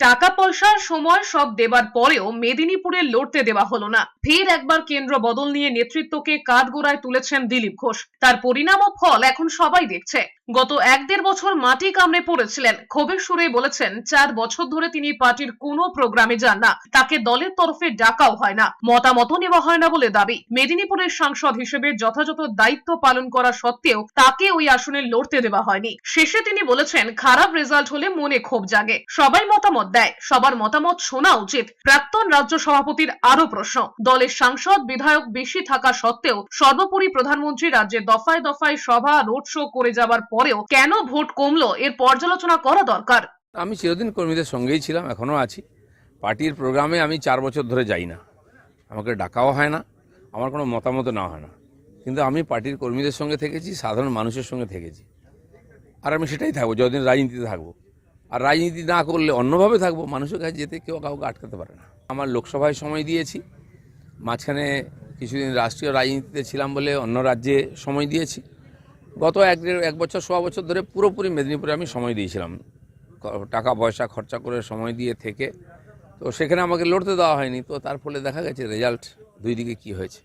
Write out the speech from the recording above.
টাকা পয়সার সময় সব দেবার পরেও মেদিনীপুরে লড়তে দেওয়া হলো না। ফের একবার কেন্দ্র বদল নিয়ে নেতৃত্বকে কাঠগোড়ায় তুলেছেন দিলীপ ঘোষ। তার পরিণাম ও ফল এখন সবাই দেখছে। গত এক দেড় বছর মাটি কামড়ে পড়েছিলেন। ক্ষোভের সুরে বলেছেন, চার বছর ধরে তিনি পার্টির কোনো প্রোগ্রামে যান না। তাকে দলের তরফে ডাকাও হয় না। মতামত নেওয়া হয় না বলে দাবি। মেদিনীপুরের সাংসদ হিসেবে যথাযথ দায়িত্ব পালন করা সত্ত্বেও তাকে ওই আসনে লড়তে দেওয়া হয়নি। শেষে তিনি বলেছেন, খারাপ রেজাল্ট হলে মনে ক্ষোভ জাগে। সবাই মতামত দেয়, সবার মতামত শোনা উচিত। প্রাক্তন রাজ্য সভাপতির আরও প্রশ্ন, দলের সাংসদ, বিধায়ক বেশি থাকা সত্ত্বেও সর্বোপরি প্রধানমন্ত্রী রাজ্যে দফায় দফায় সভা, রোড শো করে যাবার পরেও কেন ভোট কমলো? এর পর্যালোচনা করা দরকার। আমি চিরদিন কর্মীদের সঙ্গেই ছিলাম এখনও আছি। পার্টির প্রোগ্রামে আমি চার বছর ধরে যাই না। আমাকে ডাকাও হয় না, আমার কোনো মতামত না হয় না। কিন্তু আমি পার্টির কর্মীদের সঙ্গে থেকেছি, সাধারণ মানুষের সঙ্গে থেকেছি। আর আমি সেটাই থাকব, যতদিন রাজনীতিতে থাকব। আর রাজনীতি না করলে অন্যভাবে থাকব, মানুষের কাছে যেতে কেউ কাউকে আটকাতে পারে না। আমার লোকসভায় সময় দিয়েছি, মাঝখানে কিছুদিন রাষ্ট্রীয় রাজনীতিতে ছিলাম বলে অন্য রাজ্যে সময় দিয়েছি। গত এক এক বছর, সোয়া বছর ধরে পুরোপুরি মেদিনীপুরে আমি সময় দিয়েছিলাম। টাকা পয়সা খরচা করে সময় দিয়ে থেকে। তো সেখানে আমাকে লড়তে দেওয়া হয়নি। তো তার ফলে দেখা গেছে রেজাল্ট দুই দিকে কী হয়েছে।